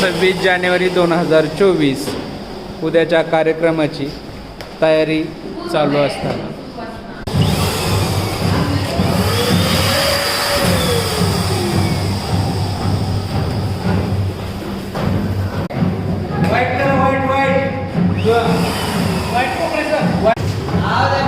सव्वीस जानेवारी दोन हजार चोवीस. उद्याच्या कार्यक्रमाची तयारी चालू असताना. White compressor. White.